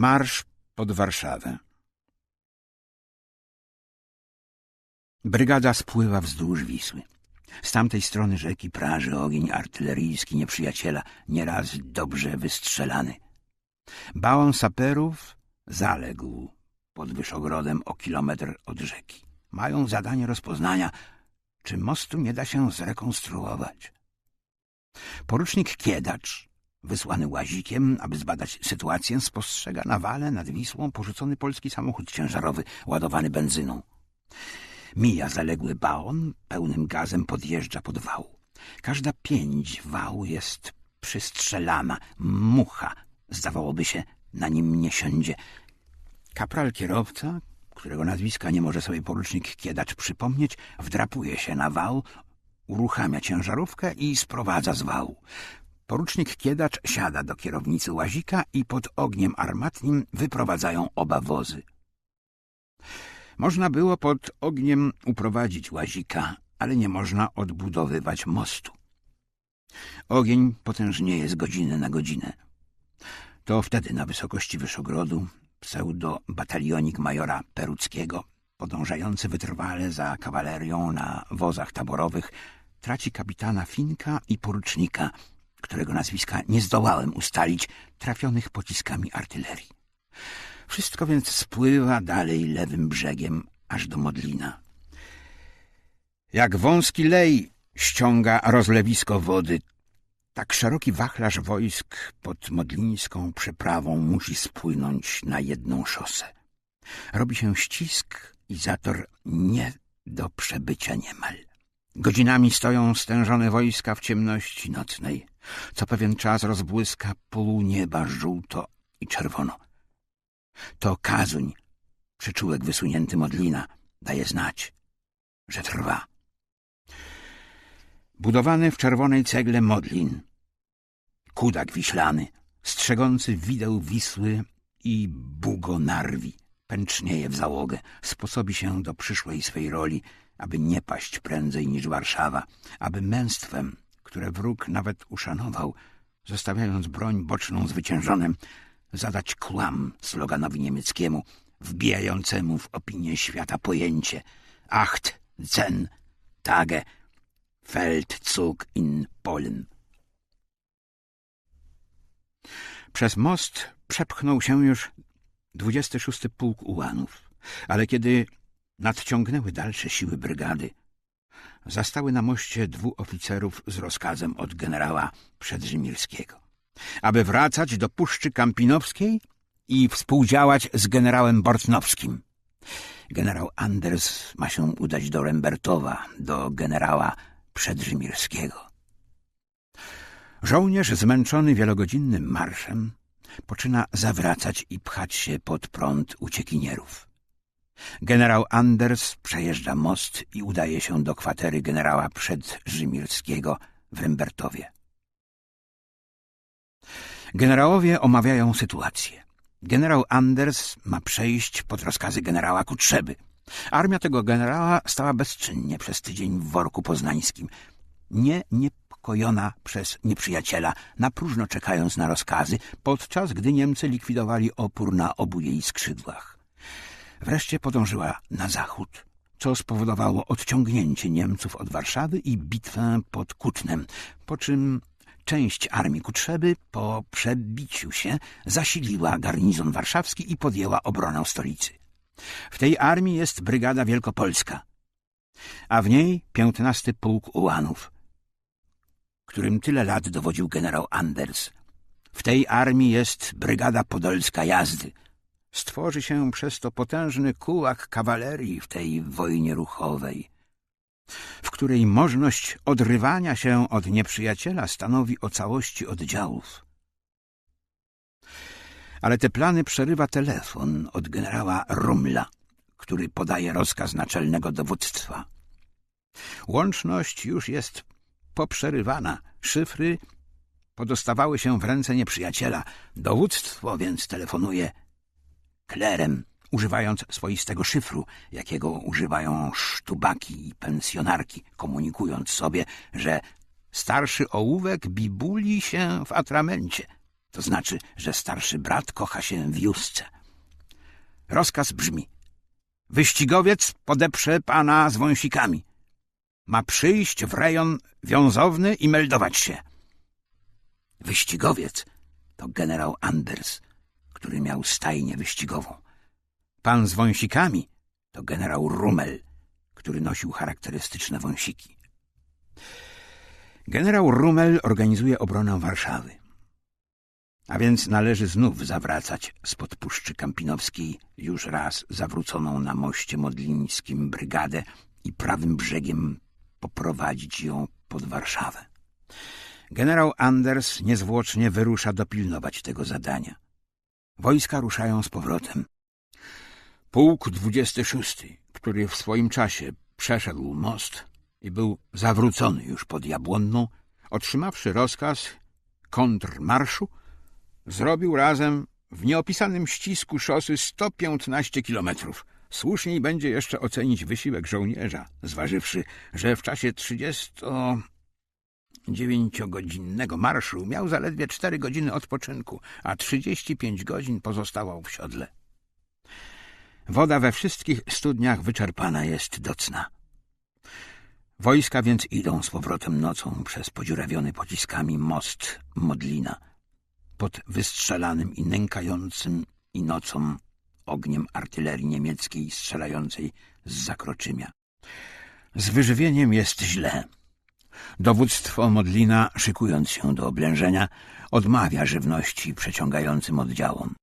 Marsz pod Warszawę. Brygada spływa wzdłuż Wisły. Z tamtej strony rzeki praży ogień artyleryjski nieprzyjaciela, nieraz dobrze wystrzelany. Bałon saperów zaległ pod Wyszogrodem o kilometr od rzeki. Mają zadanie rozpoznania, czy mostu nie da się zrekonstruować. Porucznik Kiedacz, wysłany łazikiem, aby zbadać sytuację, spostrzega na wale nad Wisłą porzucony polski samochód ciężarowy ładowany benzyną. Mija zaległy baon, pełnym gazem podjeżdża pod wał. Każda pięć wału jest przystrzelana. Mucha, zdawałoby się, na nim nie siądzie. Kapral kierowca, którego nazwiska nie może sobie porucznik Kiedacz przypomnieć, wdrapuje się na wał, uruchamia ciężarówkę i sprowadza z wału. Porucznik Kiedacz siada do kierownicy łazika i pod ogniem armatnim wyprowadzają oba wozy. Można było pod ogniem uprowadzić łazika, ale nie można odbudowywać mostu. Ogień potężnieje z godziny na godzinę. To wtedy na wysokości Wyszogrodu pseudo-batalionik majora Peruckiego, podążający wytrwale za kawalerią na wozach taborowych, traci kapitana Finka i porucznika, którego nazwiska nie zdołałem ustalić, trafionych pociskami artylerii. Wszystko więc spływa dalej lewym brzegiem, aż do Modlina. Jak wąski lej ściąga rozlewisko wody, tak szeroki wachlarz wojsk pod modlińską przeprawą musi spłynąć na jedną szosę. Robi się ścisk i zator nie do przebycia niemal. Godzinami stoją stężone wojska w ciemności nocnej. Co pewien czas rozbłyska pół nieba żółto i czerwono. To kazuń, przyczółek wysunięty modlina, daje znać, że trwa. Budowany w czerwonej cegle modlin, kudak wiślany, strzegący wideł Wisły i Bugonarwi, pęcznieje w załogę, sposobi się do przyszłej swej roli, aby nie paść prędzej niż Warszawa, aby męstwem, które wróg nawet uszanował, zostawiając broń boczną zwyciężonym, zadać kłam sloganowi niemieckiemu, wbijającemu w opinię świata pojęcie Acht, Zen, Tage, Feldzug in Polen. Przez most przepchnął się już 26 Pułk Ułanów, ale kiedy nadciągnęły dalsze siły brygady, zastały na moście dwóch oficerów z rozkazem od generała Przedrzymirskiego, aby wracać do Puszczy Kampinowskiej i współdziałać z generałem Bortnowskim. Generał Anders ma się udać do Rembertowa, do generała Przedrzymirskiego. Żołnierz zmęczony wielogodzinnym marszem poczyna zawracać i pchać się pod prąd uciekinierów. Generał Anders przejeżdża most i udaje się do kwatery generała Przedrzymirskiego w Rembertowie. Generałowie omawiają sytuację. Generał Anders ma przejść pod rozkazy generała Kutrzeby. Armia tego generała stała bezczynnie przez tydzień w worku poznańskim. Nie niepokojona przez nieprzyjaciela, na próżno czekając na rozkazy, podczas gdy Niemcy likwidowali opór na obu jej skrzydłach. Wreszcie podążyła na zachód, co spowodowało odciągnięcie Niemców od Warszawy i bitwę pod Kutnem, po czym część armii Kutrzeby po przebiciu się zasiliła garnizon warszawski i podjęła obronę stolicy. W tej armii jest Brygada Wielkopolska, a w niej piętnasty Pułk Ułanów, którym tyle lat dowodził generał Anders. W tej armii jest Brygada Podolska Jazdy. Stworzy się przez to potężny kułak kawalerii w tej wojnie ruchowej, w której możność odrywania się od nieprzyjaciela stanowi o całości oddziałów. Ale te plany przerywa telefon od generała Rumla, który podaje rozkaz naczelnego dowództwa. Łączność już jest poprzerywana, szyfry podostawały się w ręce nieprzyjaciela. Dowództwo więc telefonuje klerem, używając swoistego szyfru, jakiego używają sztubaki i pensjonarki, komunikując sobie, że starszy ołówek bibuli się w atramencie. To znaczy, że starszy brat kocha się w Justce. Rozkaz brzmi. Wyścigowiec podeprze pana z wąsikami. Ma przyjść w rejon wiązowny i meldować się. Wyścigowiec to generał Anders, który miał stajnię wyścigową. Pan z wąsikami to generał Rummel, który nosił charakterystyczne wąsiki. Generał Rummel organizuje obronę Warszawy. A więc należy znów zawracać spod Puszczy Kampinowskiej już raz zawróconą na moście modlińskim brygadę i prawym brzegiem poprowadzić ją pod Warszawę. Generał Anders niezwłocznie wyrusza dopilnować tego zadania. Wojska ruszają z powrotem. Pułk 26, który w swoim czasie przeszedł most i był zawrócony już pod Jabłonną, otrzymawszy rozkaz kontrmarszu, zrobił razem w nieopisanym ścisku szosy 115 kilometrów. Słuszniej będzie jeszcze ocenić wysiłek żołnierza, zważywszy, że w czasie 39-godzinnego marszu miał zaledwie 4 godziny odpoczynku, a 35 godzin pozostawał w siodle. Woda we wszystkich studniach wyczerpana jest do cna. Wojska więc idą z powrotem nocą przez podziurawiony pociskami most Modlina – pod wystrzelanym i nękającym i nocą ogniem artylerii niemieckiej strzelającej z zakroczymia. Z wyżywieniem jest źle. Dowództwo Modlina, szykując się do oblężenia, odmawia żywności przeciągającym oddziałom.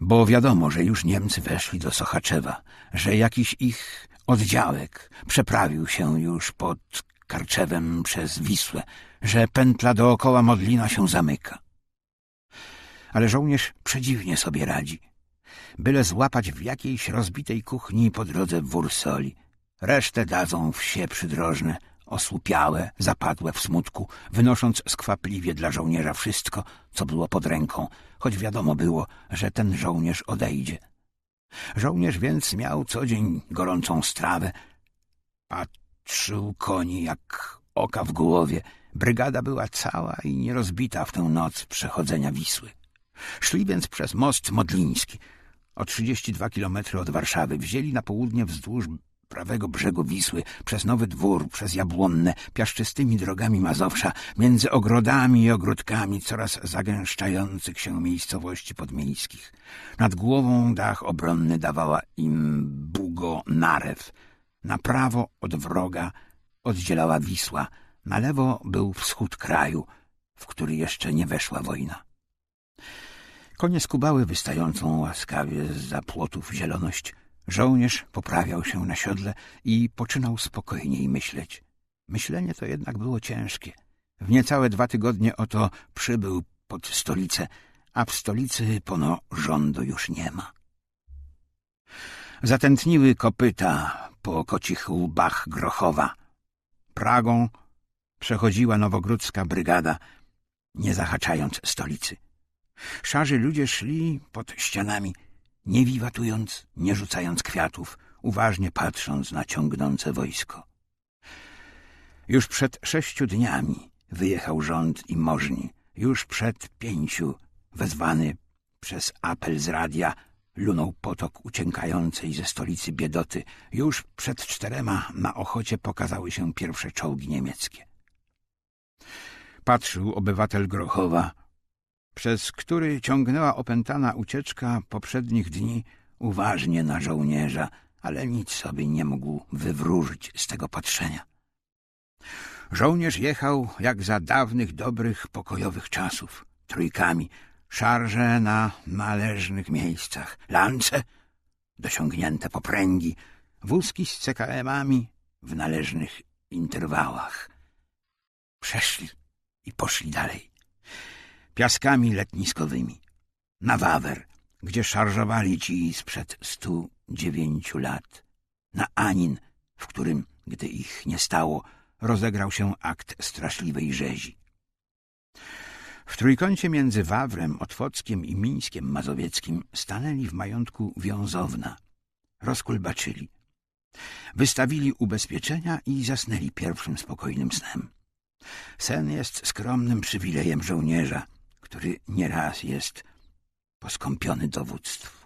Bo wiadomo, że już Niemcy weszli do Sochaczewa, że jakiś ich oddziałek przeprawił się już pod Karczewem przez Wisłę, że pętla dookoła Modlina się zamyka ale żołnierz przedziwnie sobie radzi. Byle złapać w jakiejś rozbitej kuchni po drodze wór soli. Resztę dadzą wsie przydrożne, osłupiałe, zapadłe w smutku, wynosząc skwapliwie dla żołnierza wszystko, co było pod ręką, choć wiadomo było, że ten żołnierz odejdzie. Żołnierz więc miał co dzień gorącą strawę. Patrzył koni jak oka w głowie. Brygada była cała i nierozbita w tę noc przechodzenia Wisły. Szli więc przez most Modliński. O 32 kilometry od Warszawy wzięli na południe wzdłuż prawego brzegu Wisły, przez Nowy Dwór, przez Jabłonne, piaszczystymi drogami Mazowsza, między ogrodami i ogródkami coraz zagęszczających się miejscowości podmiejskich. Nad głową dach obronny dawała im Bugo Narew. Na prawo od wroga oddzielała Wisła, na lewo był wschód kraju, w który jeszcze nie weszła wojna. Konie skubały wystającą łaskawie z zapłotów zieloność. Żołnierz poprawiał się na siodle i poczynał spokojniej myśleć. Myślenie to jednak było ciężkie. W niecałe dwa tygodnie oto przybył pod stolicę, a w stolicy pono rządu już nie ma. Zatętniły kopyta po kocich łbach Grochowa. Pragą przechodziła nowogródzka brygada, nie zahaczając stolicy. Szarzy ludzie szli pod ścianami, nie wiwatując, nie rzucając kwiatów, uważnie patrząc na ciągnące wojsko. Już przed sześciu dniami wyjechał rząd i możni. Już przed pięciu, wezwany przez apel z radia, lunął potok uciekającej ze stolicy biedoty. Już przed czterema na ochocie pokazały się pierwsze czołgi niemieckie. Patrzył obywatel Grochowa, przez który ciągnęła opętana ucieczka poprzednich dni uważnie na żołnierza, ale nic sobie nie mógł wywróżyć z tego patrzenia. Żołnierz jechał jak za dawnych, dobrych, pokojowych czasów, trójkami, szarże na należnych miejscach, lance, dosiągnięte popręgi, wózki z CKM-ami w należnych interwałach. Przeszli i poszli dalej piaskami letniskowymi. Na Wawer, gdzie szarżowali ci sprzed stu dziewięciu lat. Na Anin, w którym, gdy ich nie stało, rozegrał się akt straszliwej rzezi. W trójkącie między Wawrem, Otwockiem i Mińskiem Mazowieckim stanęli w majątku wiązowna. Rozkulbaczyli. Wystawili ubezpieczenia i zasnęli pierwszym spokojnym snem. Sen jest skromnym przywilejem żołnierza, który nieraz jest poskąpiony dowództw.